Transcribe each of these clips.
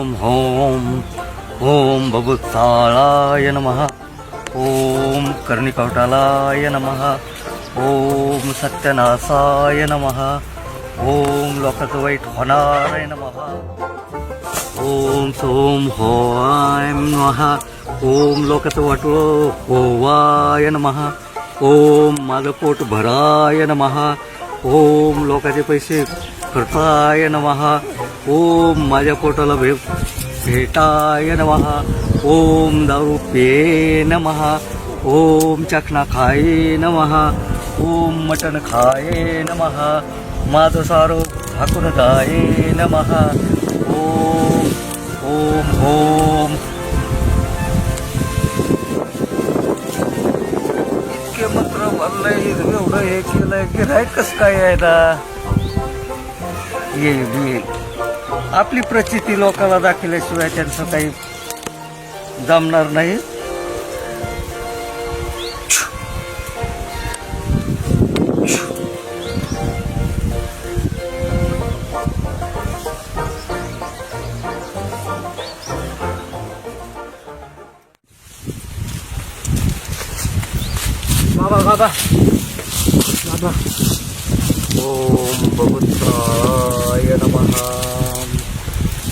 ओम home ओम बबुत्साळाय नमः। ओम कर्णिकवटालाय नमः। ओम सत्यनासाय नमः। ओम लोकाचं वाईट होणाराय नम। ओम सोम होय नमः। ओम लोकाचं वाटोळं होवाय नमः। ओम माझं पोट भराय नमः। ओम लोकाचे पैसे कृताय नमः। ओम माझ्या पोटाला भे भेटाय नमहा ओम दारू पे नमहा ओम चखना खाये नमः. ओम मटण खाये नमहा माझं सारो ठाकून दाये नमहा ओम ओम ओम. इतके मंत्र भरलंय एवढं हे केलंय गिराय कस काय यायला येईल येईल आपली प्रचिती लोकांना दाखवल्याशिवाय त्यांचं काही जमणार नाही. बाबा बाबा. बाबा. ओम बबुत्राय नमः.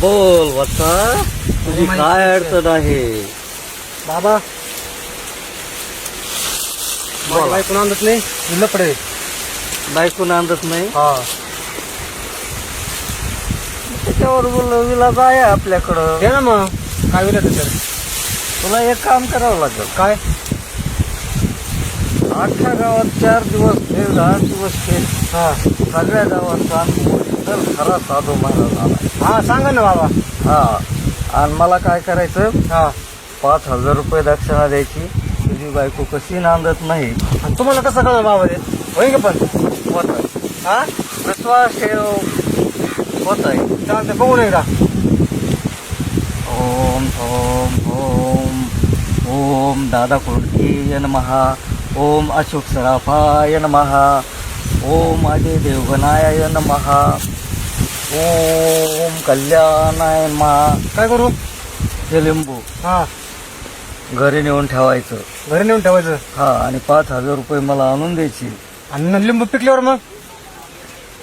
बोल वत्सा. तुझी काय. अडचण आहे. बाबा. मला ऐकून आणत नाही मी लपडे बायको नांदत नाही? हा. त्याच्यावर विलाज आहे आपल्याकडं. दे ना मग. काय विला तर तुला एक काम करावं लागेल. काय? अख्ख्या गावात चार दिवस खेळ आठ दिवस खेळ हा. सगळ्या गावात सांग तर खरा साधू महाराज आला. हा सांगा ना बाबा. हा आणि मला काय करायचं? हा. पाच हजार रुपये दक्षिणा द्यायची. तुझी बायको कशी नांदत नाही. आणि तुम्हाला कसं कळलं बाबा ते? होईल का पण? होत हा? विश्वास ठेव होत आहे. चालतं बघून एकदा. ओम ओम ओम ओम दादा कुर्की नमहा ओम अशोक सराफाय नमहा ओम अजय देवगनाय नमहा ओम कल्याणाय नमहा काय करू? हे लिंबू. हा. घरी नेऊन ठेवायचं. घरी नेऊन ठेवायचं? हा आणि पाच हजार रुपये मला आणून द्यायची. आणि लिंबू पिकल्यावर मग?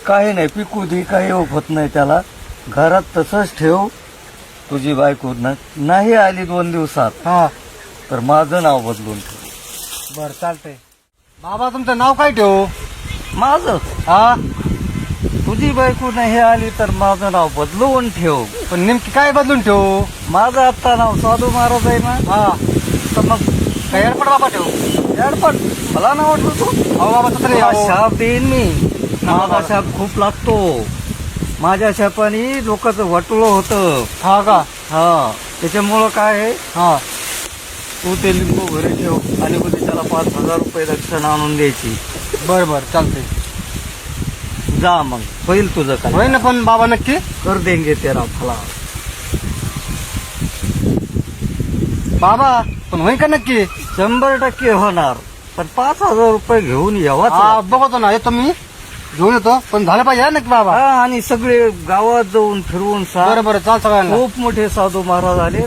काही नाही पिकू दे काही होत नाही त्याला. घरात तसंच ठेव. तुझी बायको न- नाही आली दोन दिवसात. हा. तर माझं नाव बदलून ठेव. बर चालतंय. बाबा तुमचं नाव काय ठेवू? माझं? हा. तुझी बायको नाही आली तर माझं नाव बदलवून ठेव. पण नेमकी काय बदलून ठेवू? माझं आत्ता नाव साधू महाराज आहे ना? हा. तर मग काय एअरपोर्ट बाबा ठेवू? याडपट मला नाव वाटलं तू अहो बाबा तसं. शाप देईन मी. माझा. शाप खूप लागतो. माझ्या शापाने लोकांचं वाटुळं होतं. हा का? हा. त्याच्यामुळं काय आहे? हा. तू ते लिंबू घरी ठेव आणि उद्या त्याला पाच हजार रुपये दक्षिणा आणून द्यायची. बर बर. चालतंय. जा मग. होईल तुझं काय होईल ना पण बाबा नक्की? कर देंगे तेरा फला बाबा पण होईल का नक्की? शंभर टक्के होणार. पण पाच हजार रुपये घेऊन यावाच हा. बघतो ना येतो मी. घेऊन येतो. पण झालं पाहिजे हा नक्की बाबा? आणि सगळे गावात जाऊन फिरवून सांग बरं बरं चाल सगळ्यांना. खूप मोठे साधू महाराज आले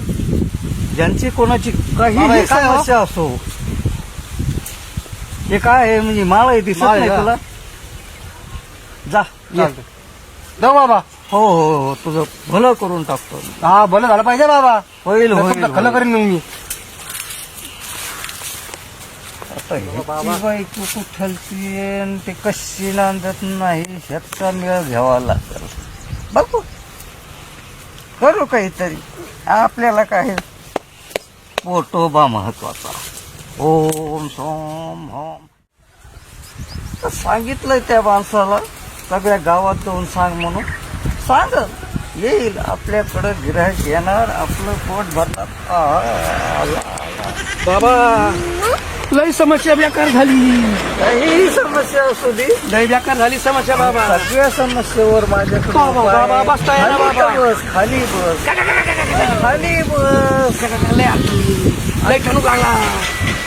ज्यांची कोणाची बाबा, काही हे काय हो? समस्या असो. हे काय आहे म्हणजे माळ आहे दिसत माळ आहे नाही का? तुला? जा ये. चालतंय. जाऊ बाबा. हो हो हो तुझं भलं करून टाकतो हा भलं झालं पाहिजे बाबा. होईल होईल, खलं होईल. करीन मग मी. आता ह्याची बायको कुठलची आणि ते कशी नांदत नाही ह्याचा मेळ घ्यावा लागेल. बघू. करू काहीतरी. आपल्याला काय? पोटोबा महत्त्वाचा. ओम सोम होम. तर सांगितलंय त्या माणसाला सगळ्या गावात जाऊन सांग म्हणून. सांग. येईल. आपल्याकडं गिरायक येणार. आपलं पोट भरणार. आला. बाबा लई समस्या बेकार झाली. काही समस्या असू दे. लई बेकार झाली समस्या बाबा. सगळ्या समस्येवर माझ्याकडे बाबा, बसता खाली. बस खाली बस. खाली बस. लई ठणूक लागला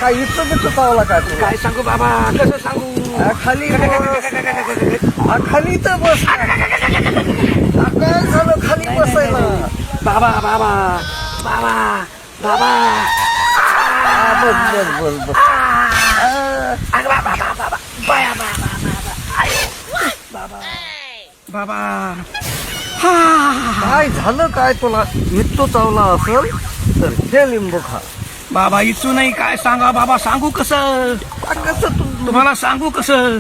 काय इथं बिथं चावला का तू काय सांगू बाबा? कसं सांगू? आ, खाली बस. खाली तर बस. आ, काय झालं? खाली बसायला. बाबा बाबा बाबा बाबा. हा, बस बस बस बस. अगं बाबा बाबा बाबा. बाया बाबा बाबा आयो. बाबा. बाबा. हा. काय झालं काय तुला? इतकं चावला असेल तर हे लिंबू खा. बाबा इचू नाही काय सांगा बाबा सांगू कसं? कसं तू तुम्हाला सांगू कसं?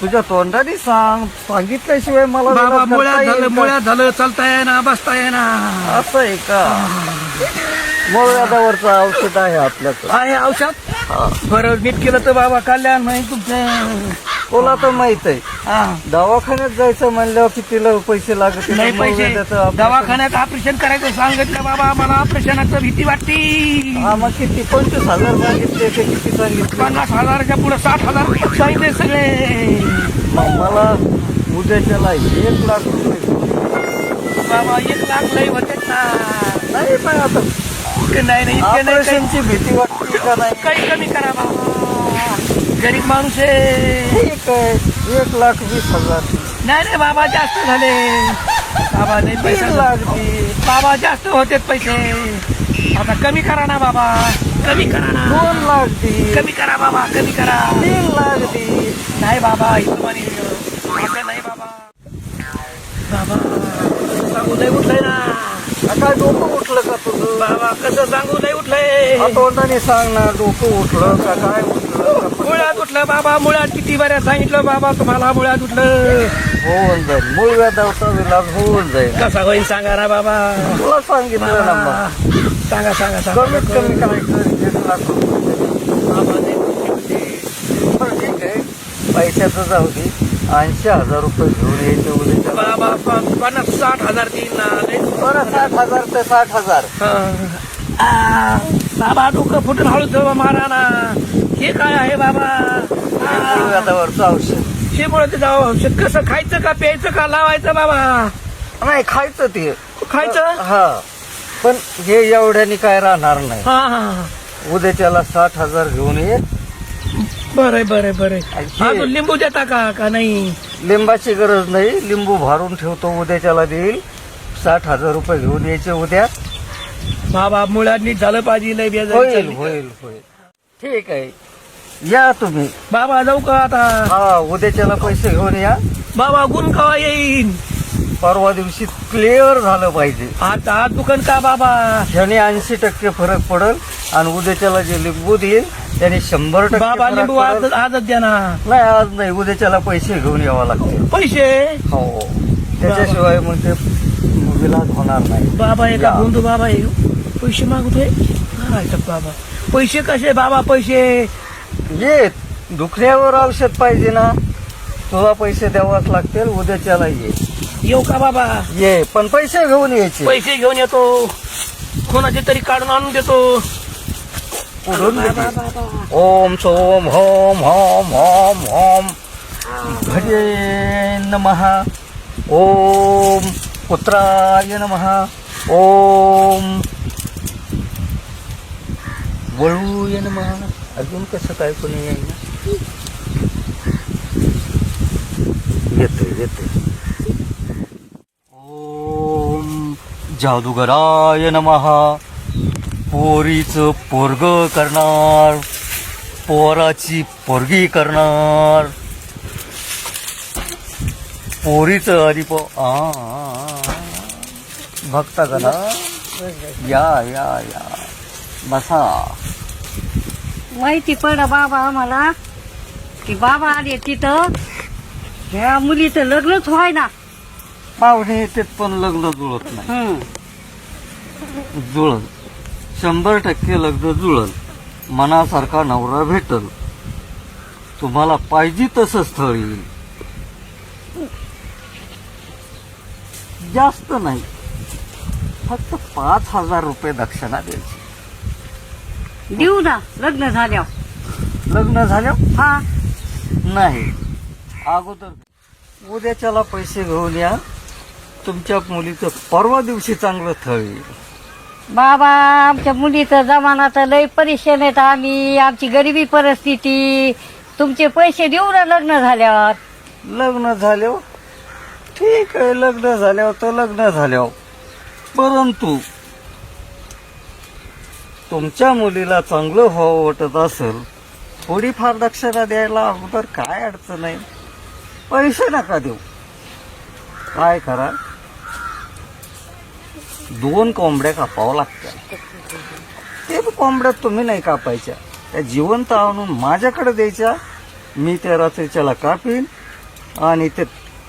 तुझ्या तोंडाने सांग सांगितल्याशिवाय मला बाबा करता येईल झालं का? मुळ्यात झालं चालता येईना बसता येईना. असं आहे का? मुळव्याधावरचं औषध आहे आपल्याकडं. आहे औषध. बरं नीट केलं तर बाबा कल्याण नाही तुमचं. तुला तर माहीत आहे. हा. दवाखान्यात जायचं म्हणल्यावर कितीला पैसे लागत नाही पैसे. दवाखान्यात ऑपरेशन करायचं सांगितलं बाबा मला ऑपरेशनाचं भीती वाटती. हा मग किती? पंचवीस हजार सांगितले ते किती सांगितले पन्नास हजाराच्या पुढे साठ हजार सांगितले सगळे. मग मला उद्याच्याला एक लाख रुपये. बाबा एक लाख लई होते ना. नाही पण आता इतकं नाही नाही इतकं नाही काही- ऑपरेशनची भीती वाटते का नाही? काही कमी करा बाबा गरीब माणूस आहे. ठीक आहे एक लाख वीस हजार. नाही रे बाबा जास्त झाले. बाबा नाही तीन पैसा लाख बाबा जास्त होते पैसे. आता कमी करा ना बाबा. कमी करा ना. दोन लाख दे कमी करा बाबा कमी करा. तीन लाख दे नाही बाबा हिशोबाने असं नाही बाबा. बाबा नाही उठलंय ना. काय डोकं उठलं का तुझं? बाबा कसं सांगू नाही उठलंय. तोंडाने सांग ना डोकं उठलं का काय उठलं? का? मुळात उठलं बाबा मुळात किती बऱ्या सांगितलं बाबा तुम्हाला मुळात उठलं. होऊन जाईल. मूळ व्याधावचा विलास होऊन जाईल. कसा होईल सांगा ना बाबा. तुला सांगितलं ना मग. बाबा, सांगा सांगा सांगा. कमीत कमी काय कर एक लाख रुपये बाबा नाही उठले. बरं, ठीक आहे पैशाचं जाऊ दे ऐंशी हजार रुपये घेऊन यायचे उद्या बाबा प- पन्नास साठ हजार देईन ना लय. बरं साठ हजार ते साठ हजार. हा. आ, बाबा डोकं फुटून हळू जवळ मारा ना. हे काय आहे बाबा? मूळ व्याधावरचं औषध? शेमुळे जाऊ कसं खायचं का प्यायचं का लावायचं बाबा? नाही खायचं ते. खायचं? हा. पण हे एवढ्याने काय राहणार नाही. हा हा. उद्याच्याला साठ हजार घेऊन ये बरं बरं बरं. आणखी- अजून लिंबू देता का का नाही? लिंबाची गरज नाही. लिंबू भारून ठेवतो उद्याच्याला देईल. साठ हजार रुपये घेऊन यायचे उद्या. बाबा मुळात नीट झालं पाहिजे लय बेजारी होईल. होईल होईल. ठीक आहे. या तुम्ही. बाबा जाऊ का आता? हा उद्याच्याला पैसे घेऊन या. बाबा गुण कवा येईन? परवा दिवशी क्लिअर झालं पाहिजे. आता आज दुकान का बाबा? ह्याने ऐंशी टक्के फरक पडल आणि उद्याच्याला जे लिंबू देईल त्याने शंभर टक्के बाबा लिंबू. आज आजच द्या ना. नाही आज नाही. उद्याच्याला पैसे घेऊन यावं लागतील पैसे? हो. त्याच्याशिवाय मग ते विलास होणार नाही. बाबा एका या. बंधू बाबा आहे. पैसे मागतोय? काय तर बाबा. पैसे कसे बाबा पैसे? ये दुखण्यावर औषध पाहिजे ना. तुला पैसे द्यावाच लागतील उद्याच्याला ये. येऊ का बाबा? ये पण पैसे घेऊन यायचे. पैसे घेऊन येतो. कोणाचे तरी काढून आणून देतो. ओम सोम होम होम होम होम भजे नमः ओम पुत्राय नमः ओम वळूय नमः अजून कसं काय कोणी येईना येते येते ओम जादूगराय नमः पोरीचं पोरग करणार पोराची पोरगी करणार. पोरीचं आधी पो आ, आ, आ. भक्त करा या या या. बसा. माहिती पड बाबा आम्हाला की बाबा आले तिथं. ह्या मुलीचं लग्नच व्हाय ना पाहुणे येतात पण लग्न जुळत नाही. जुळल शंभर टक्के लग्न जुळल. मनासारखा नवरा भेटल. तुम्हाला पाहिजे तसं स्थळ येईल. जास्त नाही. फक्त पाच हजार रुपये दक्षिणा द्यायची. देऊ ना लग्न झाल्यावर. लग्न झालं हा. नाही. अगोदर उद्याच्याला पैसे घेऊन या. तुमच्या मुलीचं परवा दिवशी चांगलं स्थळ येईल. बाबा आमच्या मुलीचं जमाना तर लय परेशान आहेत आम्ही. आमची गरिबी परिस्थिती. तुमचे पैसे देऊ ना लग्न झाल्यावर? लग्न झाल्यावर? ठीक आहे लग्न झाल्यावर तर लग्न झाल्यावर. परंतु तुमच्या मुलीला चांगलं व्हावं वाटत असेल थोडीफार दक्षता द्यायला अगोदर काय अडचण आहे? पैसे नका देऊ. काय करा? दोन कोंबड्या कापावं लागत्या. ते कोंबड्या तुम्ही नाही कापायच्या. त्या जिवंत आणून माझ्याकडे द्यायच्या. मी त्या रात्रीच्याला कापीन आणि ते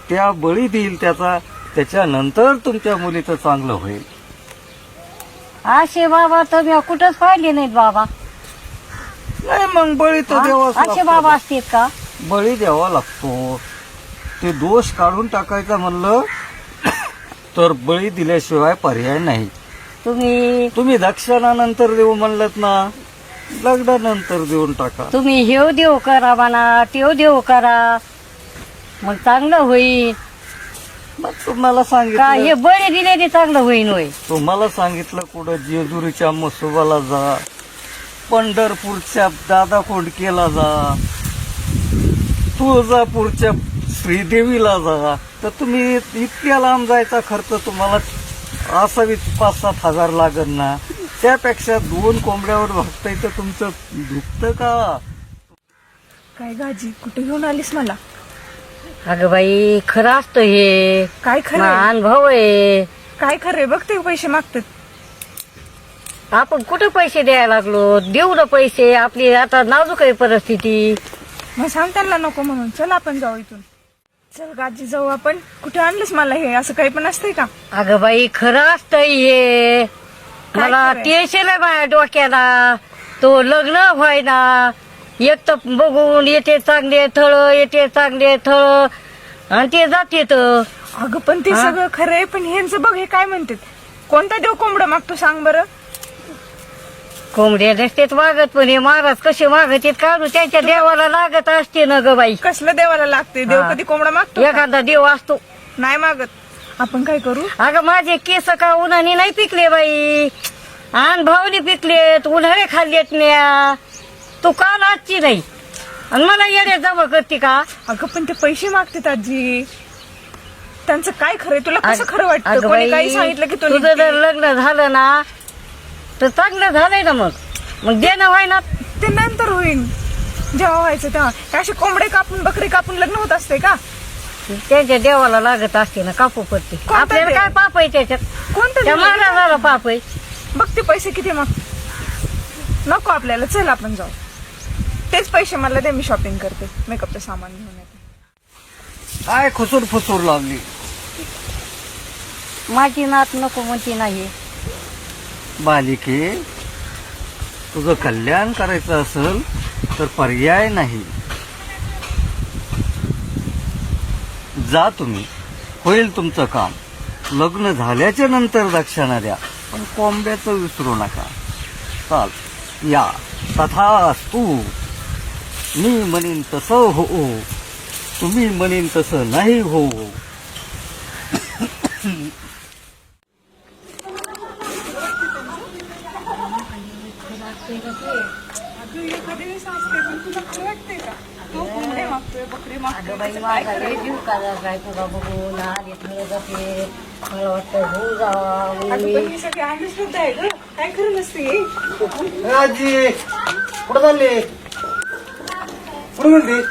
त्या बळी देईल त्याचा त्याच्यानंतर तुमच्या मुलीचं चांगलं होईल. असे बाबा मी कुठंच पाहिले नाहीत बाबा. नाही मग बळी तर हा? असे. बाबा असतात का? बळी द्यावा लागतो. ते दोष काढून टाकायचा म्हणलं तर बळी दिल्याशिवाय पर्याय नाही. तुम्ही तुम्ही दक्षिणानंतर देऊ म्हणलं ना लग्नानंतर देऊन टाका. तुम्ही हेव देव करा म्हणा तेव देव करा. मग चांगलं होईल. मग तुम्हाला का हे सांगितलं बळी दिले चांगलं होईल होय? तुम्हाला सांगितलं कुठं जेजुरीच्या मसोबाला जा पंढरपूरच्या दादा कोंडकेला जा तुळजापूरच्या श्रीदेवीला जा. तर तुम्ही इतक्या लांब जायचा खर्च तुम्हाला असावीच पाच सात हजार लागत ना. त्यापेक्षा दोन कोंबड्यावर भागताय तर तुमचं दुखतं का? काय गाजी कुठे घेऊन आलीस मला? अगं बाई खरं असतं हे. काय खरं? अनुभव आहे. काय खरंय बघ ते पैसे मागतात. आपण कुठे पैसे द्यायला लागलो? देऊ ना पैसे. आपली आता नाजूक आहे परिस्थिती. मग सांग त्यांना नको म्हणून. चल आपण जाऊ इथून. चल गाजी जाऊ आपण. कुठे आणलंस मला हे? असं काही पण असतंय का? अगं बाई खरं असतं हे. मला खरंय? टेन्शन आहे माझ्या डोक्याला. तो लग्न व्हायना. एक तर बघून येते चांगले थळ येते चांगले थळ. आणि ते जाते तर अगं पण ते हा? सगळं खरंय पण ह्यांचं बघ हे काय म्हणतात? कोणता देव कोंबडं मागतो सांग बरं? कोंबड्या नसतेत मागत पण हे महाराज कसे मागत आहेत? काढू त्यांच्या देवाला लागत असते ना ग बाई. कसलं देवाला लागते? देव हा. कधी कोंबडा मागतो का? एखादा देव असतो. नाही मागत. आपण काय करू? अगं माझे केस का उन्हाने नाही पिकले बाई? आण भावनी पिकलेत उन्हाळे खाल्लेत म्या. तू का नाचची नाही. आणि मला येणे जमा करते का? अगं पण ते पैसे मागतात आजी. त्यांचं काय खरंय? तुला कसं खरं वाटतं? अगं कोणी बाई, काही सांगितलं की तुझं जर तुला लग्न झालं ना तर चांगलं झालंय ना मग. मग देणं व्हाय ना ते नंतर होईल जेव्हा व्हायचं तेव्हा. हे असे कोंबडे कापून बकरी कापून लग्न होत असते का? त्यांच्या देवाला लागत असते ना कापू पडते कोणतं आपल्याला देव? काय पाप आहे त्याच्यात? कोणतं त्या देव? महाराजाला पाप आहे. बघ ते पैसे किती मग. नको आपल्याला. चल आपण जाऊ. तेच पैसे मला दे मी शॉपिंग करते. मेकअपचं सामान घेऊन येते. काय खुसूर फुसूर लावली? माझी नात नको म्हणती नाही. बालिके तुझं कल्याण करायचं असेल तर पर्याय नाही. जा तुम्ही. होईल तुमचं काम. लग्न झाल्याच्यानंतर दक्षिणा द्या पण कोंब्याचं विसरू नका. चाल या. तथा तू मी म्हणेन तसं हो तुम्ही म्हणेन तसं नाही हो बघून थोडं जाते. मला वाटतं होऊ जावा. ही सगळी अंधश्रद्धा आहे ग. काय खरं नसते. आजी कुठं चालली? कुठं म्हणते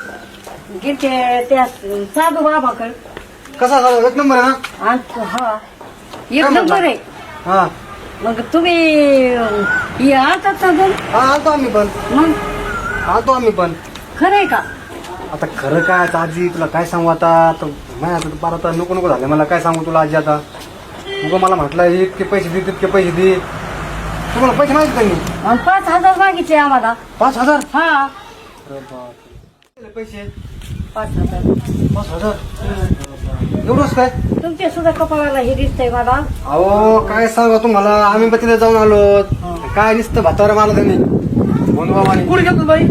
गेलते त्या साधू बाबाकडे. कसा झाला? एक नंबर आहे ना? आणि हा. एक नंबर आहे. हा. मग तुम्ही हे ना हा आणतो आम्ही पण. मग? आणतो आम्ही पण. खरं आहे का? आता खरं काय आता आजी तुला काय सांगू आता? आता नाही आता बारा आता नको नको झाले. मला काय सांगू तुला आजी आता? मग मला म्हटलं इतके पैसे दे तितके पैसे दे. तुम्हाला पैसे माहिती त्यांनी आणि पाच हजार मागितले आम्हाला. पाच हजार? हा. अरे बापरे. पैसे? पाच हजार. पाच हजार? एवढंच काय? तुमच्या सुद्धा कपाळाला हे दिसतंय मला. अहो काय सांगा तुम्हाला? आम्ही पण तिथे जाऊन आलो. काय नुसतं भातावर मारलं त्यांनी? बाबाने कुठे घेतो बाई?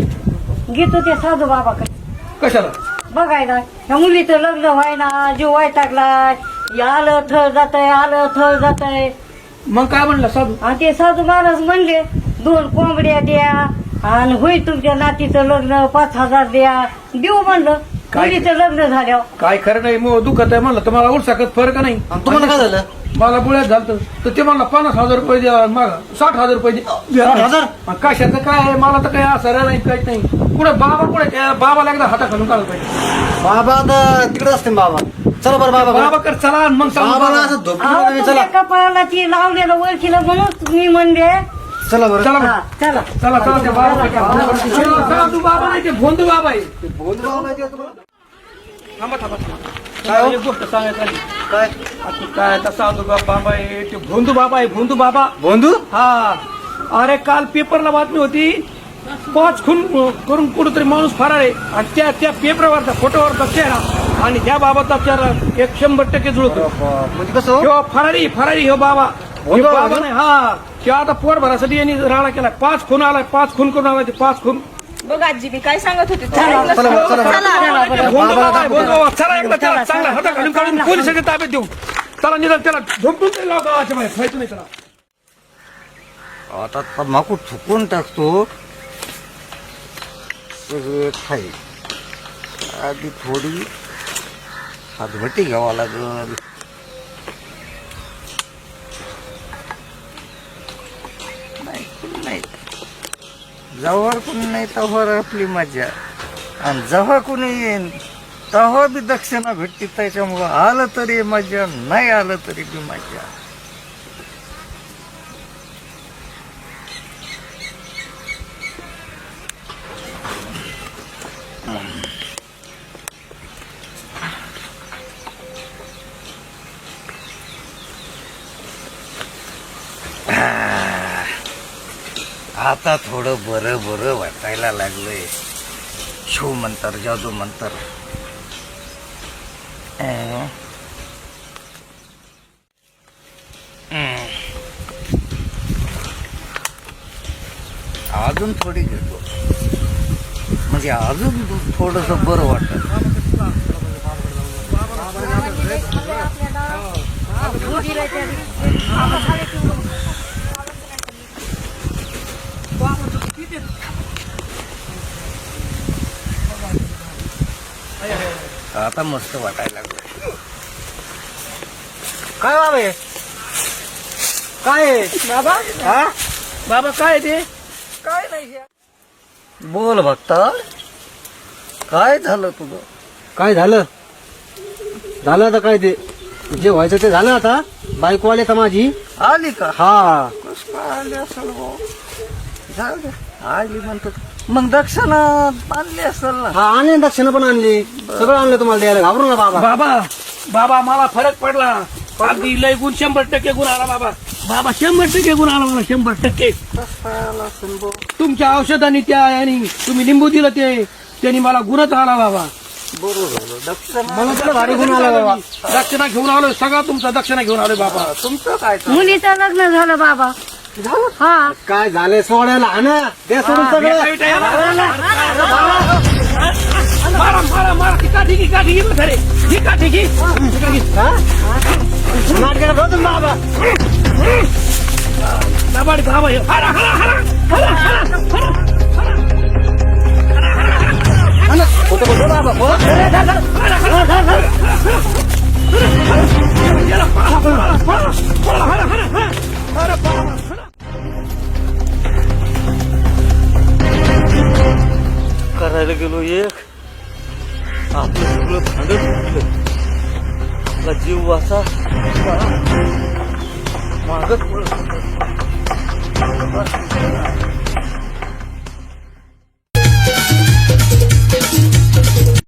घेतो ते साधू बाबाकडे. कशाला? बघायला. ह्या मुलीचं लग्न व्हायना जीव टाकलाय. आलं थळ जात आहे आलं थळ जात आहे मग काय म्हणलं साधू? आणि ते साधू महाराज म्हणले दोन कोंबड्या द्या आणि होईल तुमच्या नातीचं लग्न पाच हजार द्या. देऊ म्हणलं. काय? मुलीचं लग्न झाल्यावर. काय खरं नाही मग दुखत आहे म्हणलं. तर मला उलसाकत फरक नाही. आणि तुम्हाला काय झालं? मला बुळ्यात झालं तर ते मला पन्नास हजार रुपये द्या मागा साठ हजार रुपये द्या. साठ हजार? मग कशाचं काय आहे? मला तर काही असं नाही काहीच नाही. कुठे बाबा कुठे त्या बाबाला एकदा हाता घालून काढलं पाहिजे. बाबा आता तिकडे असते ना बाबा. चला बरं बाबा. बाबा कर चला आणि मग सांगू बाबाला बाबा. असं झोपून अहो, नाही, चला. तुमच्या कपाळाला ती लावलेलं ओळखीला म्हणून तुम्ही म्हणले. चला बरं. चला हा. चला. चला चला त्या बाबाला चला, चला, तू बाबा नाही ते भोंदू बाबा आहे. बोल बाबा माहिती आहे तुम्हाला? थांबा थांबा थांबा. काय हो? एक गोष्ट सांगायची. काय? आता काय आता बाबा ते भोंदू बाबा आहे भोंदू बाबा. बंधू हा. अरे काल पेपरला बातमी होती पाच खून करून कुठेतरी माणूस फरार आहे. आणि त्या त्या पेपरवरचा फोटोवरचा चेहरा आणि त्या बाबाचा चेहरा एक शंभर टक्के जुळतो. म्हणजे कसं? किंवा फरारी फरारी हो बाबा. हे? बाबा नाही हा. किंवा आता पोर भरासाठी यांनी राडा केला. पाच खून आलाय पाच खून करून आलाय ते पाच खून. बघ आजी मी काय सांगत होते चला, एकदा त्याला चला, चांगला चला, हाता घालून चला, काढून चला. पोलिसांच्या ताब्यात देऊ. चला निदान त्याला झोपटून तरी लाव गावाच्या बाहेर खायचं नाही त्याला. आता तंबाखू थुकून टाकतो. सगळे खाई. आधी थोडी हातभट्टी घ्यावा लागल. जेव्हा कोणी नाही तेव्हा आपली मजा. आणि जेव्हा कोणी येईन तेव्हा बी दक्षिणा भेटते. त्याच्यामुळं आलं तरी मजा नाही आलं तरी बी मजा. आता थोडं बरं बरं वाटायला लागलंय शिव मंतर जादू मंतर अजून थोडी घेतो म्हणजे अजून थोडस बरं वाटत आता मस्त वाटायला लागलं काय बाबा हे? काय आहे? बाबा? हा? बाबा काय ते? काय नाही हे. बोल भक्ता. काय झालं तुझं? काय झालं? झालं आता काय ते? जे व्हायचं ते झालं आता. बायको आले का माझी? आली का? हा. कस काय आली असेल भाऊ? जाऊ दे. आली म्हणतो मग दक्षिणा आणली असेल ना. हा आणि दक्षिणा पण आणली. सगळं आणलं तुम्हाला द्यायला. घाबरू ना बाबा. बाबा बाबा मला फरक पडला. अगदी लय गुण शंभर टक्के गुण आला बाबा. बाबा शंभर टक्के गुण आला मला शंभर टक्के. आला तुमच्या औषधाने त्या यांनी तुम्ही लिंबू दिलं ते त्यांनी मला गुणच आला बाबा. बरोबर झालं दक्षिणा मला तुला भारी गुण आला बाबा. दक्षिणा घेऊन आलोय सगळा तुमचा दक्षिणा घेऊन आलोय बाबा. तुमचं काय? मुलीचं लग्न झालं बाबा. हा. काय झालंय? सोडायला हा ना? द्या सोडून सगळं. मारा मारा मारा. ती काठी काठी ही? काठी नाटकाला बाबा. दाबाड धावा हे. हरा, हरा, हरा, हरा, हरा, हरा. खोटं बोलतो बाबा? हो? याला पळा, पळा, पळा, पळा, हरा, हरा, हरा. हरा, पळा, करायला गेलो एक. आपलं सगळं भांडत उठलं आपला जीव वाचा. मागत पळत